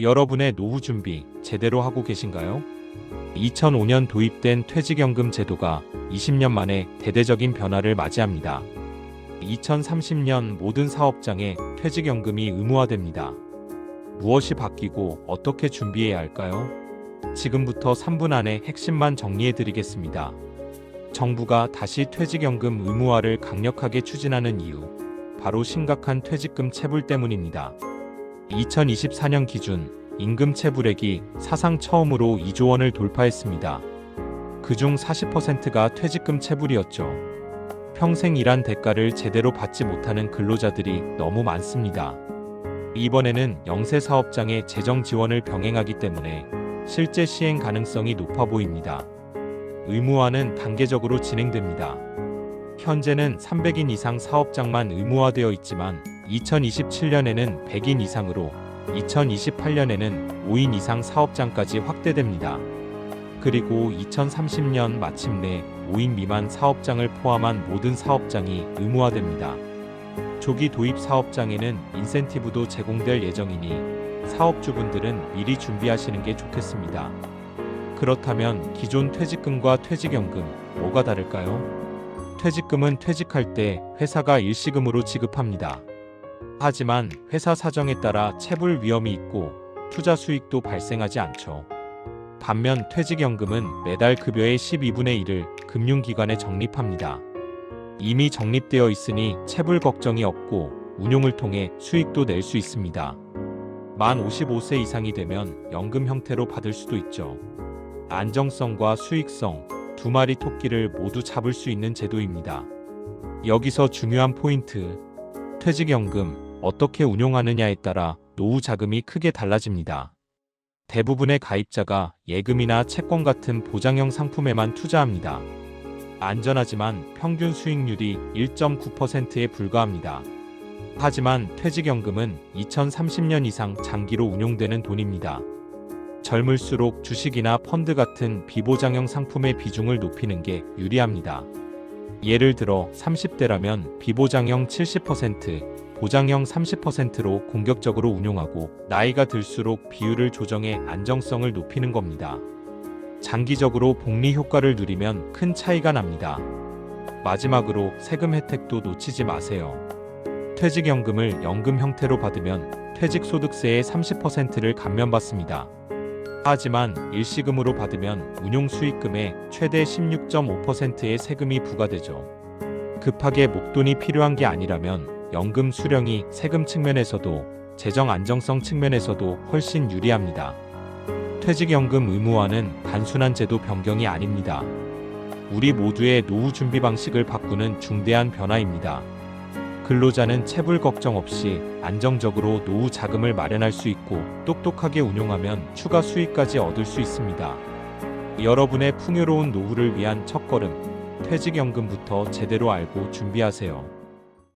여러분의 노후 준비 제대로 하고 계신가요? 2005년 도입된 퇴직연금 제도가 20년 만에 대대적인 변화를 맞이합니다. 2030년 모든 사업장에 퇴직연금이 의무화됩니다. 무엇이 바뀌고 어떻게 준비해야 할까요? 지금부터 3분 안에 핵심만 정리해 드리겠습니다. 정부가 다시 퇴직연금 의무화를 강력하게 추진하는 이유, 바로 심각한 퇴직금 체불 때문입니다. 2024년 기준 임금 체불액이 사상 처음으로 2조 원을 돌파했습니다. 그중 40%가 퇴직금 체불이었죠. 평생 일한 대가를 제대로 받지 못하는 근로자들이 너무 많습니다. 이번에는 영세 사업장의 재정 지원을 병행하기 때문에 실제 시행 가능성이 높아 보입니다. 의무화는 단계적으로 진행됩니다. 현재는 300인 이상 사업장만 의무화되어 있지만 2027년에는 100인 이상으로 2028년에는 5인 이상 사업장까지 확대됩니다. 그리고 2030년 마침내 5인 미만 사업장을 포함한 모든 사업장이 의무화됩니다. 조기 도입 사업장에는 인센티브도 제공될 예정이니 사업주분들은 미리 준비하시는 게 좋겠습니다. 그렇다면 기존 퇴직금과 퇴직연금 뭐가 다를까요? 퇴직금은 퇴직할 때 회사가 일시금으로 지급합니다. 하지만 회사 사정에 따라 체불 위험이 있고 투자 수익도 발생하지 않죠. 반면 퇴직연금은 매달 급여의 12분의 1을 금융기관에 적립합니다. 이미 적립되어 있으니 체불 걱정이 없고 운용을 통해 수익도 낼 수 있습니다. 만 55세 이상이 되면 연금 형태로 받을 수도 있죠. 안정성과 수익성 두 마리 토끼를 모두 잡을 수 있는 제도입니다. 여기서 중요한 포인트. 퇴직연금 어떻게 운용하느냐에 따라 노후 자금이 크게 달라집니다. 대부분의 가입자가 예금이나 채권 같은 보장형 상품에만 투자합니다. 안전하지만 평균 수익률이 1.9%에 불과합니다. 하지만 퇴직연금은 2030년 이상 장기로 운용되는 돈입니다. 젊을수록 주식이나 펀드 같은 비보장형 상품의 비중을 높이는 게 유리합니다. 예를 들어 30대라면 비보장형 70%, 보장형 30%로 공격적으로 운용하고 나이가 들수록 비율을 조정해 안정성을 높이는 겁니다. 장기적으로 복리 효과를 누리면 큰 차이가 납니다. 마지막으로 세금 혜택도 놓치지 마세요. 퇴직연금을 연금 형태로 받으면 퇴직소득세의 30%를 감면받습니다. 하지만 일시금으로 받으면 운용 수익금의 최대 16.5%의 세금이 부과되죠. 급하게 목돈이 필요한 게 아니라면 연금 수령이 세금 측면에서도 재정 안정성 측면에서도 훨씬 유리합니다. 퇴직연금 의무화는 단순한 제도 변경이 아닙니다. 우리 모두의 노후 준비 방식을 바꾸는 중대한 변화입니다. 근로자는 체불 걱정 없이 안정적으로 노후 자금을 마련할 수 있고 똑똑하게 운용하면 추가 수익까지 얻을 수 있습니다. 여러분의 풍요로운 노후를 위한 첫걸음, 퇴직연금부터 제대로 알고 준비하세요.